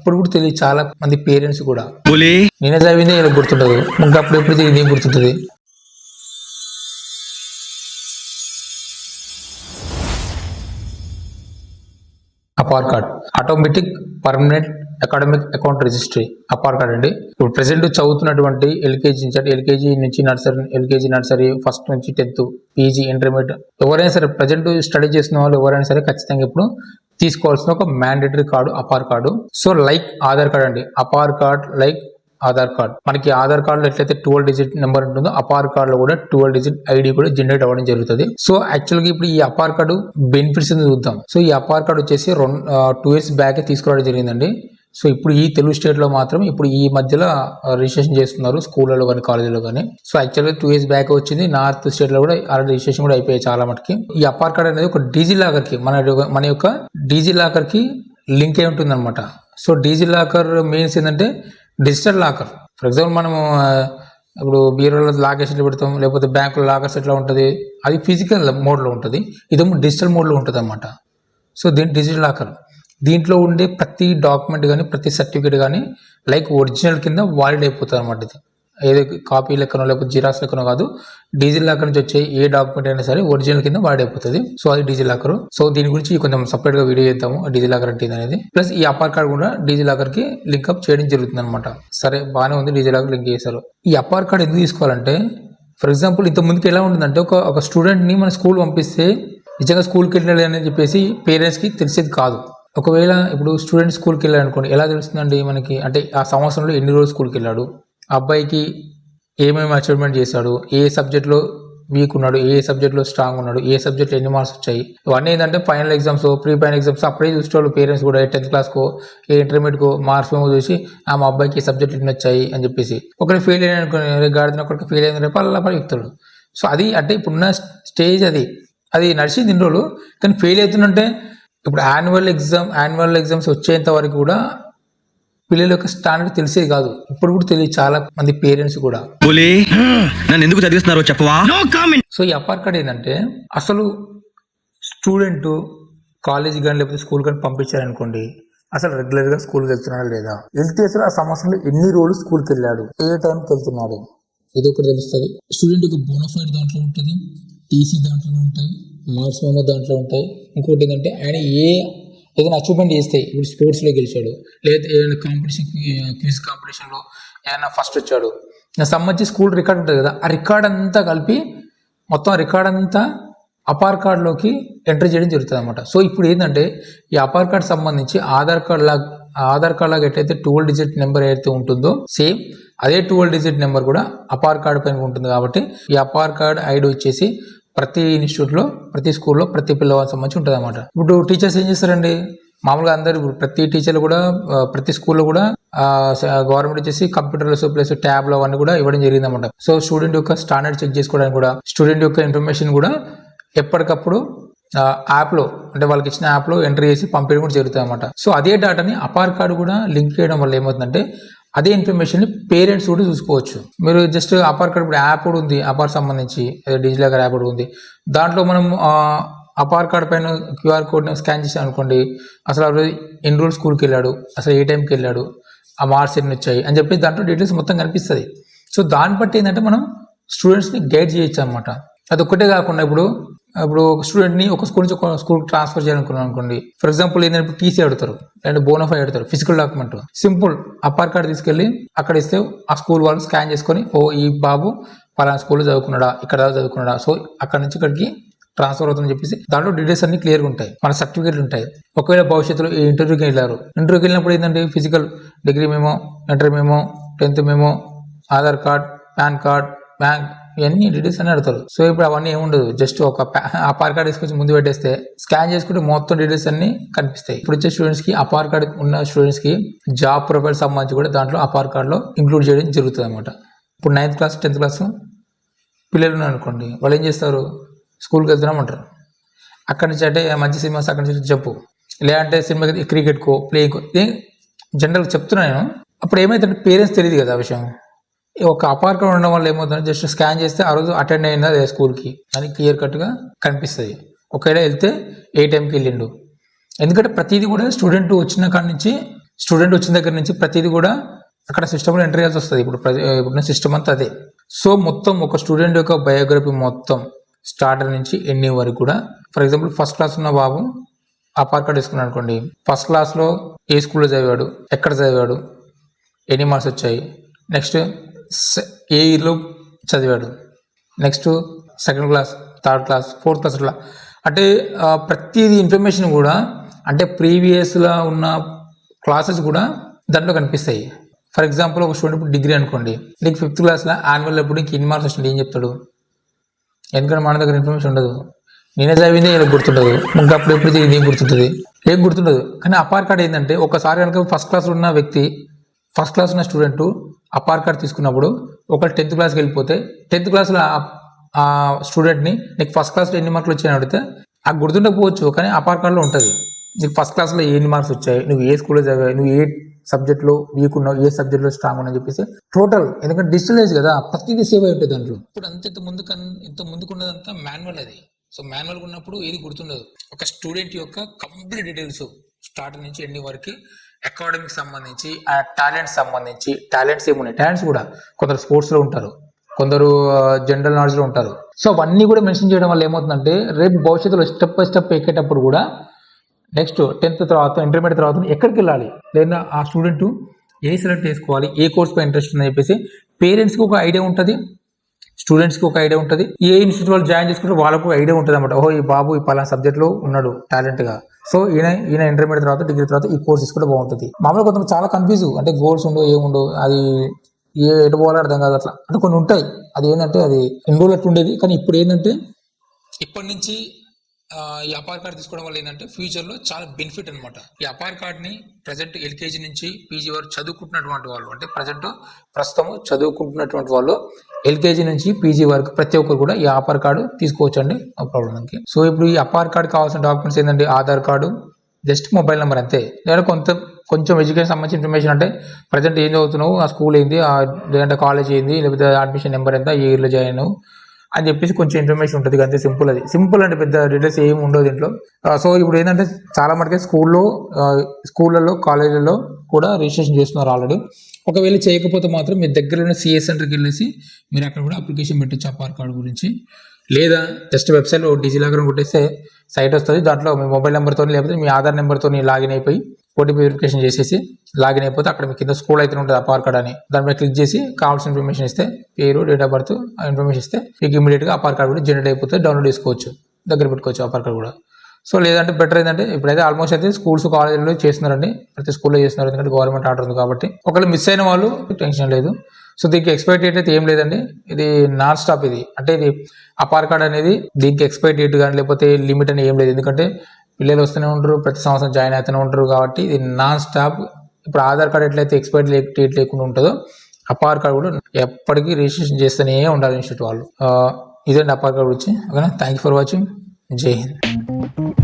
ఇప్పుడు కూడా తెలియదు చాలా మంది పేరెంట్స్ కూడా. నేనే చదివిందే ఇలా గుర్తుండదు. ఇంకా అప్పుడు ఎప్పుడు తెలియదు గుర్తుంటుంది. APAAR card. Automatic permanent academic account registry APAAR card అండి. ఇప్పుడు ప్రెసెంట్ చదువుతున్నటువంటి ఎల్కేజీ నుంచి అంటే ఎల్కేజీ నుంచి నర్సరీ ఎల్కేజీ నర్సరీ ఫస్ట్ నుంచి టెన్త్ పీజీ ఇంటర్మీడియట్ ఎవరైనా సరే ప్రజెంట్ స్టడీ చేస్తున్న వాళ్ళు ఎవరైనా సరే ఖచ్చితంగా ఇప్పుడు తీసుకోవాల్సిన ఒక mandatory card APAAR card so like Aadhaar card అండి. APAAR card like Aadhaar card మనకి ఆధార్ కార్డులో ఎట్లయితే ట్వెల్వ్ డిజిట్ నెంబర్ ఉంటుందో అపార్ కార్డ్లో కూడా ట్వెల్వ్ డిజిట్ ఐడి కూడా జనరేట్ అవ్వడం జరుగుతుంది. సో యాక్చువల్గా ఇప్పుడు ఈ అపార్ కార్డు బెనిఫిట్స్ చూద్దాం. సో ఈ అపార్ కార్డ్ వచ్చేసి రెండు టూ ఇయర్స్ బ్యాక్ తీసుకురావడం జరిగిందండి. సో ఇప్పుడు ఈ తెలుగు స్టేట్లో మాత్రం ఇప్పుడు ఈ మధ్యలో రిజిస్ట్రేషన్ చేస్తున్నారు స్కూళ్ళలో కానీ కాలేజీలో కానీ సో యాక్చువల్గా టూ ఇయర్స్ బ్యాక్ వచ్చింది. నార్త్ స్టేట్లో కూడా ఆల్రెడీ రిజిస్ట్రేషన్ కూడా అయిపోయాయి చాలా మటుకి. ఈ అపార్ కార్డ్ అనేది ఒక డీజీ లాకర్కి మన మన యొక్క డీజీ లాకర్కి లింక్ అయి ఉంటుంది అనమాట సో డీజీ లాకర్ మీన్స్ ఏంటంటే డిజిటల్ లాకర్ ఫర్ ఎగ్జాంపుల్ మనము ఇప్పుడు బీరోలో లాకర్స్ ఎట్లా పెడతాం లేకపోతే బ్యాంకులో లాకర్స్ ఎట్లా ఉంటుంది అది ఫిజికల్ మోడ్లో ఉంటుంది. ఇదేమో డిజిటల్ మోడ్లో ఉంటుంది అనమాట సో దీని డిజిటల్ లాకర్ దీంట్లో ఉండే ప్రతి డాక్యుమెంట్ కానీ ప్రతి సర్టిఫికేట్ కానీ లైక్ ఒరిజినల్ కింద వాలిడ్ అయిపోతుంది అనమాట ఇది. ఏదో కాపీ లెక్కనో లేకపోతే జిరాక్స్ లెక్కనో కాదు డీజిల్ లాకర్ నుంచి వచ్చే ఏ డాక్యుమెంట్ అయినా సరే ఒరిజినల్ కింద వాడి అయిపోతుంది. సో అది డీజిల్ లాకర్. సో దీని గురించి కొంచెం సపరేట్గా వీడియో చేద్దాము డీజిల్ లాకర్ అంటే ఇది అనేది ప్లస్ ఈ అపార్ కార్డ్ కూడా డీజిల్ లాకర్కి లింక్ అప్ చేయడం జరుగుతుంది అనమాట సరే బాగానే ఉంది డీజిల్ లాకర్ లింక్ చేశారు. ఈ అపార్ కార్డ్ ఎందుకు తీసుకోవాలంటే ఫర్ ఎగ్జాంపుల్ ఇంత ముందుకు ఎలా ఉంటుందంటే ఒక ఒక స్టూడెంట్ని మన స్కూల్ పంపిస్తే నిజంగా స్కూల్కి వెళ్ళాలి అని చెప్పేసి పేరెంట్స్కి తెలిసేది కాదు. ఒకవేళ ఇప్పుడు స్టూడెంట్ స్కూల్కి వెళ్ళాడు అనుకోండి ఎలా తెలుస్తుందండి మనకి? అంటే ఆ సంవత్సరంలో ఎన్ని రోజులు స్కూల్కి వెళ్ళాడు? ఆ అబ్బాయికి ఏమేమి అచీవ్మెంట్ చేశాడు? ఏ సబ్జెక్ట్లో వీక్ ఉన్నాడు? ఏ సబ్జెక్ట్లో స్ట్రాంగ్ ఉన్నాడు? ఏ సబ్జెక్ట్ ఎన్ని మార్క్స్ వచ్చాయి? ఇవన్నీ ఏంటంటే final exams pre final exams అప్పుడే చూసేవాళ్ళు పేరెంట్స్ కూడా టెన్త్ క్లాస్కో ఏ ఇంటర్మీడియట్కో మార్క్స్ మేము చూసి ఆ మా అబ్బాయికి ఈ సబ్జెక్ట్ ఎన్ని వచ్చాయి? అని చెప్పేసి. ఒకరికి ఫెయిల్ అయ్యాను అనుకోని రేపు ఒకరికి ఫెయిల్ అయిన రేపు అలా పడి చెప్తాడు. సో అది అంటే ఇప్పుడున్న స్టేజ్ అది. అది నడిచింది ఇన్ని రోజులు కానీ ఫెయిల్ అవుతుందంటే ఇప్పుడు యాన్యువల్ ఎగ్జామ్ యాన్యువల్ ఎగ్జామ్స్ వచ్చేంత వరకు కూడా పిల్లల యొక్క స్టాండర్డ్ తెలిసేది కాదు. ఇప్పుడు కూడా తెలియదు చాలా మంది పేరెంట్స్ కూడా. నన్ను ఎందుకు చదివిస్తున్నారో చెప్పవా? సో ఈ అపార్ కార్డ్ ఏంటంటే అసలు స్టూడెంట్ కాలేజ్ కానీ లేకపోతే స్కూల్ కానీ పంపించారనుకోండి అసలు రెగ్యులర్గా స్కూల్కి వెళ్తున్నాడా లేదా? వెళ్తే అసలు ఆ సంవత్సరంలో ఎన్ని రోజులు స్కూల్కి వెళ్ళాడు? ఏ టైంకి వెళ్తున్నాడు? ఇది ఒకటి తెలుస్తుంది. స్టూడెంట్ ఒక బోనఫైడ్ దాంట్లో ఉంటుంది టీసీ దాంట్లో ఉంటాయి. మార్క్స్ ఏమో దాంట్లో ఉంటాయి. ఇంకోటి ఏంటంటే ఆయన ఏ ఏదైనా అచీవ్మెంట్ చేస్తే ఇప్పుడు స్పోర్ట్స్లో గెలిచాడు లేదా ఏదైనా కాంపిటీషన్ క్విజ్ కాంపిటీషన్లో ఏదైనా ఫస్ట్ వచ్చాడు. సంబంధించి స్కూల్ రికార్డ్ ఉంటుంది కదా ఆ రికార్డ్ అంతా కలిపి మొత్తం రికార్డ్ అంతా అపార్ కార్డ్లోకి ఎంటర్ చేయడం జరుగుతుంది అనమాట సో ఇప్పుడు ఏంటంటే ఈ అపార్ కార్డ్ సంబంధించి ఆధార్ కార్డ్ లాగా ఆధార్ కార్డ్ లాగా ఎట్లయితే ట్వెల్వ్ డిజిట్ నెంబర్ ఏదైతే ఉంటుందో సేమ్ అదే ట్వెల్వ్ డిజిట్ నెంబర్ కూడా అపార్ కార్డ్ పైన ఉంటుంది కాబట్టి ఈ అపార్ కార్డ్ ఐడి వచ్చేసి ప్రతి ఇన్స్టిట్యూట్లో ప్రతి స్కూల్లో ప్రతి పిల్లవాళ్ళకి సంబంధించి ఉంటుంది అనమాట ఇప్పుడు టీచర్స్ ఏం చేస్తారండి? మామూలుగా అందరు ప్రతి టీచర్లు కూడా ప్రతి స్కూల్లో కూడా గవర్నమెంట్ వచ్చేసి కంప్యూటర్స్ ప్లస్ ట్యాబ్లు అవన్నీ కూడా ఇవ్వడం జరిగింది అనమాట సో స్టూడెంట్ యొక్క స్టాండర్డ్ చెక్ చేసుకోవడానికి కూడా స్టూడెంట్ యొక్క ఇన్ఫర్మేషన్ కూడా ఎప్పటికప్పుడు యాప్లో అంటే వాళ్ళకి ఇచ్చిన యాప్లో ఎంటర్ చేసి పంపించడం కూడా జరుగుతుంది అనమాట సో అదే డేటాని అపార్ కార్డు కూడా లింక్ చేయడం వల్ల ఏమవుతుందంటే అదే ఇన్ఫర్మేషన్ పేరెంట్స్ కూడా చూసుకోవచ్చు. మీరు జస్ట్ అపార్ కార్డ్ ఇప్పుడు యాప్ కూడా ఉంది అపార్ సంబంధించి డిజిలాకర్ యాప్ కూడా ఉంది. దాంట్లో మనం అపార్ కార్డ్ పైన క్యూఆర్ కోడ్ స్కాన్ చేసాం అనుకోండి అసలు ఆ రోజు ఎన్ని రోజులు స్కూల్కి వెళ్ళాడు అసలు ఏ టైంకి వెళ్ళాడు ఆ మార్క్స్ ఎన్ని వచ్చాయి అని చెప్పి దాంట్లో డీటెయిల్స్ మొత్తం కనిపిస్తుంది. సో దాన్ని బట్టి ఏంటంటే మనం స్టూడెంట్స్ని గైడ్ చేయొచ్చు అనమాట అది ఒక్కటే కాకుండా ఇప్పుడు ఇప్పుడు ఒక స్టూడెంట్ని ఒక స్కూల్ నుంచి ఒక ట్రాన్స్ఫర్ చేయాలనుకున్నాం అనుకోండి. ఫర్ ఎగ్జాంపుల్ ఏంటంటే టీసీ అడుగుతారు లేదంటే బోనఫై అడుగుతారు physical document simple APAAR card తీసుకెళ్ళి అక్కడ ఇస్తే ఆ స్కూల్ వాళ్ళు స్కాన్ చేసుకొని ఓ ఈ బాబు పలానా స్కూల్లో చదువుకున్నాడా ఇక్కడ చదువుకున్నాడా. సో అక్కడ నుంచి ఇక్కడికి ట్రాన్స్ఫర్ అవుతుందని చెప్పేసి దాంట్లో డీటెయిల్స్ అన్ని క్లియర్గా ఉంటాయి. మన సర్టిఫికేట్లు ఉంటాయి. ఒకవేళ భవిష్యత్తులో ఈ ఇంటర్వ్యూకి వెళ్ళారు. ఇంటర్వ్యూకి వెళ్ళినప్పుడు ఏంటంటే physical degree memo inter memo tenth memo Aadhaar card PAN card bank ఇవన్నీ డీటెయిల్స్ అన్ని అడుగుతారు. సో ఇప్పుడు అవన్నీ ఏముండదు. జస్ట్ ఒక అపార్ కార్డ్ తీసుకొచ్చి ముందు పెట్టేస్తే స్కాన్ చేసుకుంటే మొత్తం డీటెయిల్స్ అన్ని కనిపిస్తాయి. ఇప్పుడు వచ్చే స్టూడెంట్స్కి అపార్ కార్డ్ ఉన్న స్టూడెంట్స్కి జాబ్ ప్రొఫైల్ సంబంధించి కూడా దాంట్లో అపార్ కార్డ్లో ఇంక్లూడ్ చేయడం జరుగుతుంది అనమాట ఇప్పుడు నైన్త్ క్లాస్ టెన్త్ క్లాస్ పిల్లలు ఉన్నారు అనుకోండి. వాళ్ళు ఏం చేస్తారు? స్కూల్కి వెళ్తున్నామంటారు అక్కడి నుంచి అంటే మంచి సినిమాస్ అక్కడి నుంచి చెప్పు లేదంటే సినిమా క్రికెట్కో ప్లేకో ఇదే జనరల్గా చెప్తున్నా నేను. అప్పుడు ఏమైతే పేరెంట్స్ తెలియదు కదా ఆ విషయం. ఒక అపార్ట్మెంట్ కార్డ్ ఉండడం వల్ల ఏమవుతుంది జస్ట్ స్కాన్ చేస్తే ఆ రోజు అటెండ్ అయిందా అదే స్కూల్కి అని క్లియర్ కట్గా కనిపిస్తుంది. ఒకవేళ వెళ్తే ఏ టైంకి వెళ్ళిండు. ఎందుకంటే ప్రతిదీ కూడా స్టూడెంట్ వచ్చిన కాడ నుంచి స్టూడెంట్ వచ్చిన దగ్గర నుంచి ప్రతిదీ కూడా అక్కడ సిస్టంలో ఎంటర్ చేయాల్సి వస్తుంది. ఇప్పుడు ప్రతి ఇప్పుడున్న సిస్టమ్ అంతా అదే. సో మొత్తం ఒక స్టూడెంట్ యొక్క బయోగ్రఫీ మొత్తం స్టార్టర్ నుంచి ఎండింగ్ వరకు కూడా ఫర్ ఎగ్జాంపుల్ ఫస్ట్ క్లాస్ ఉన్న బాబు ఆ పార్క్ కార్డ్ తీసుకున్నాడు అనుకోండి. ఫస్ట్ క్లాస్లో ఏ స్కూల్లో చదివాడు? ఎక్కడ చదివాడు? ఎన్ని మార్క్స్ వచ్చాయి? నెక్స్ట్ ఏ ఇయర్లో చదివాడు. Next second class third class fourth class అట్లా. అంటే ప్రతిది ప్రతిదీ ఇన్ఫర్మేషన్ కూడా అంటే ప్రీవియస్లో ఉన్న క్లాసెస్ కూడా దాంట్లో కనిపిస్తాయి. ఫర్ ఎగ్జాంపుల్ ఒక స్టూడెంట్ ఇప్పుడు డిగ్రీ అనుకోండి. నీకు ఫిఫ్త్ క్లాస్లో యాన్యువల్ అప్పుడు నీకు ఎన్ని మార్క్స్ వచ్చింది ఏం చెప్తాడు? ఎందుకంటే మన దగ్గర ఇన్ఫర్మేషన్ ఉండదు. నేనే చదివిందే ఇలా గుర్తుండదు. ఇంకా అప్పుడు ఎప్పుడు చదివింది ఏం గుర్తుంటుంది? ఏం గుర్తుండదు. కానీ అపార్ కార్డ్ ఏంటంటే ఒకసారి కనుక ఫస్ట్ క్లాస్లో ఉన్న వ్యక్తి ఫస్ట్ క్లాస్ ఉన్న స్టూడెంట్ అపార్ కార్డ్ తీసుకున్నప్పుడు ఒక టెన్త్ క్లాస్కి వెళ్ళిపోతే టెన్త్ క్లాస్లో ఆ స్టూడెంట్ని నీకు ఫస్ట్ క్లాస్లో ఎన్ని మార్కులు వచ్చాయని అడిగితే ఆ గుర్తుండకపోవచ్చు కానీ అపార్ కార్డ్లో ఉంటుంది. నీకు ఫస్ట్ క్లాస్లో ఎన్ని మార్క్స్ వచ్చాయి నువ్వు ఏ స్కూల్లో చదివావు నువ్వు ఏ సబ్జెక్ట్లో వీక్ ఉన్నావు ఏ సబ్జెక్ట్లో స్ట్రాంగ్ ఉన్నావు అని చెప్పేసి టోటల్ ఎందుకంటే డిజిటలైజ్ కదా ప్రతిదీ సేవ్ అయి ఉంటుంది దాంట్లో. ఇప్పుడు అంత ఇంత ముందు కన్- ఇంత ముందుకున్నదంతా మాన్యువల్ అది. సో మాన్యువల్ ఉన్నప్పుడు ఏది గుర్తుండదు. ఒక స్టూడెంట్ యొక్క కంప్లీట్ డీటెయిల్స్. స్టార్ట్ నుంచి ఎండింగ్ వరకు అకాడమిక్ సంబంధించి ఆ టాలెంట్స్ సంబంధించి టాలెంట్స్ ఏమున్నాయి? టాలెంట్స్ కూడా కొందరు స్పోర్ట్స్లో ఉంటారు కొందరు జనరల్ నాలెడ్జ్లో ఉంటారు. సో అవన్నీ కూడా మెన్షన్ చేయడం వల్ల ఏమవుతుందంటే రేపు భవిష్యత్తులో స్టెప్ బై స్టెప్ ఎక్కేటప్పుడు కూడా నెక్స్ట్ టెన్త్ తర్వాత ఇంటర్మీడియట్ తర్వాత ఎక్కడికి వెళ్ళాలి? లేదా ఆ స్టూడెంట్ ఏ సెలెక్ట్ చేసుకోవాలి? ఏ కోర్స్పై ఇంట్రెస్ట్ ఉందని చెప్పేసి పేరెంట్స్కి ఒక ఐడియా ఉంటుంది స్టూడెంట్స్కి ఒక ఐడియా ఉంటుంది. ఏ ఇన్స్టిట్యూట్ వాళ్ళు జాయిన్ చేసుకుంటే వాళ్ళకు ఐడియా ఉంటుంది అనమాట ఓహో ఈ బాబు ఈ పలానా సబ్జెక్ట్లో ఉన్నాడు టాలెంట్గా. సో ఈయన ఈయన ఇంటర్మీడియట్ తర్వాత డిగ్రీ తర్వాత ఈ కోర్స్ తీసుకుంటే బాగుంటుంది. మామూలుగా కొంతమంది చాలా కన్ఫ్యూజ్ అంటే గోల్స్ ఉండవు ఏముండవు అది ఏ ఎటు పోవాలో అర్థం కాదు అట్లా. అంటే కొన్ని ఉంటాయి. అది ఏంటంటే అది ఎన్ని రోజులు అట్లా ఉండేది కానీ ఇప్పుడు ఏంటంటే ఇప్పటి నుంచి ఈ అపార్ కార్డ్ తీసుకోవడం వల్ల ఏంటంటే ఫ్యూచర్లో చాలా బెనిఫిట్ అనమాట ఈ అపార్ కార్డ్ని ప్రజెంట్ ఎల్కేజీ నుంచి పీజీ వరకు చదువుకుంటున్నటువంటి వాళ్ళు అంటే ప్రజెంట్ ప్రస్తుతం చదువుకుంటున్నటువంటి వాళ్ళు ఎల్కేజీ నుంచి పీజీ వరకు ప్రతి ఒక్కరు కూడా ఈ అపార్ కార్డు తీసుకోవచ్చండి. అండి. ప్రాబ్లం సో ఇప్పుడు ఈ అపార్ కార్డ్ కావాల్సిన డాక్యుమెంట్స్ ఏంటంటే Aadhaar card just mobile number అంతే. లేదా కొంత కొంచెం ఎడ్యుకేషన్ సంబంధించిన ఇన్ఫర్మేషన్ అంటే ప్రజెంట్ ఏం చదువుతున్నావు? ఆ స్కూల్ ఏంది? ఆ లేదంటే కాలేజ్ ఏంది? లేకపోతే అడ్మిషన్ నెంబర్ ఎంత? ఏ ఇయర్లో జాయిన్ అని చెప్పేసి కొంచెం ఇన్ఫర్మేషన్ ఉంటుంది అంతే సింపుల్ అది. సింపుల్ అంటే పెద్ద డీటెయిల్స్ ఏమి ఉండదు దీంట్లో. Uh, సో ఇప్పుడు ఏంటంటే చాలా మటుకే స్కూల్లో uh, స్కూళ్ళల్లో కాలేజీలలో కూడా రిజిస్ట్రేషన్ చేస్తున్నారు ఆల్రెడీ ఒకవేళ చేయకపోతే మాత్రం మీ దగ్గర ఉన్న సిఎస్ సెంటర్కి వెళ్ళేసి మీరు అక్కడ కూడా అప్లికేషన్ పెట్టచ్చు ఆ పార్ కార్డు గురించి. లేదా జస్ట్ వెబ్సైట్లో డిజిలాగర్ కొట్టేస్తే సైట్ వస్తుంది. దాంట్లో మీ మొబైల్ నెంబర్తో లేకపోతే మీ ఆధార్ నెంబర్తో లాగిన్ అయిపోయి ఓటీపీ వెరిఫికేషన్ చేసేసి లాగిన్ అయిపోతే అక్కడ మీ కింద స్కూల్ అయితే ఉంటుంది ఆ పార్ కార్డ్ అని. దాని మీద క్లిక్ చేసి కావాల్సిన ఇన్ఫర్మేషన్ ఇస్తే పేరు డేట్ ఆఫ్ బర్త్ ఆ ఇన్ఫర్మేషన్ ఇస్తే మీకు ఇమీడియట్గా ఆ పార్ కార్డ్ కూడా జనరేట్ అయిపోతే డౌన్లోడ్ చేసుకోవచ్చు. దగ్గర పెట్టుకోవచ్చు ఆ పార్ కార్డ్ కూడా. సో లేదంటే బెటర్ ఏంటంటే ఇప్పుడైతే ఆల్మోస్ట్ అయితే స్కూల్స్ కాలేజీలో చేస్తున్నారండి. ప్రతి స్కూల్లో చేస్తున్నారు. ఎందుకంటే గవర్నమెంట్ ఆర్డర్ ఉంది కాబట్టి. ఒకవేళ మిస్ అయిన వాళ్ళు టెన్షన్ లేదు. సో దీనికి ఎక్స్పైర్ డేట్ అయితే ఏం లేదండి. ఇది నాన్ స్టాప్ ఇది. అంటే ఇది అపార్ కార్డ్ అనేది దీనికి ఎక్స్పైర్ డేట్ కానీ లేకపోతే లిమిట్ అని ఏం లేదు. ఎందుకంటే పిల్లలు వస్తూనే ఉంటారు ప్రతి సంవత్సరం జాయిన్ అవుతూనే ఉంటారు కాబట్టి ఇది నాన్ స్టాప్ ఇప్పుడు ఆధార్ కార్డ్ ఎట్లయితే ఎక్స్పైర్ డేట్ లేకుండా ఉంటుందో అపార్ కార్డు కూడా ఎప్పటికీ రిజిస్ట్రేషన్ చేస్తూనే ఉండాలి ఇన్స్టిట్యూట్ వాళ్ళు. ఆ, ఇదండి అపార్ కార్డు వచ్చి ఓకేనా? థ్యాంక్ యూ ఫర్ వాచింగ్ జై హింద్.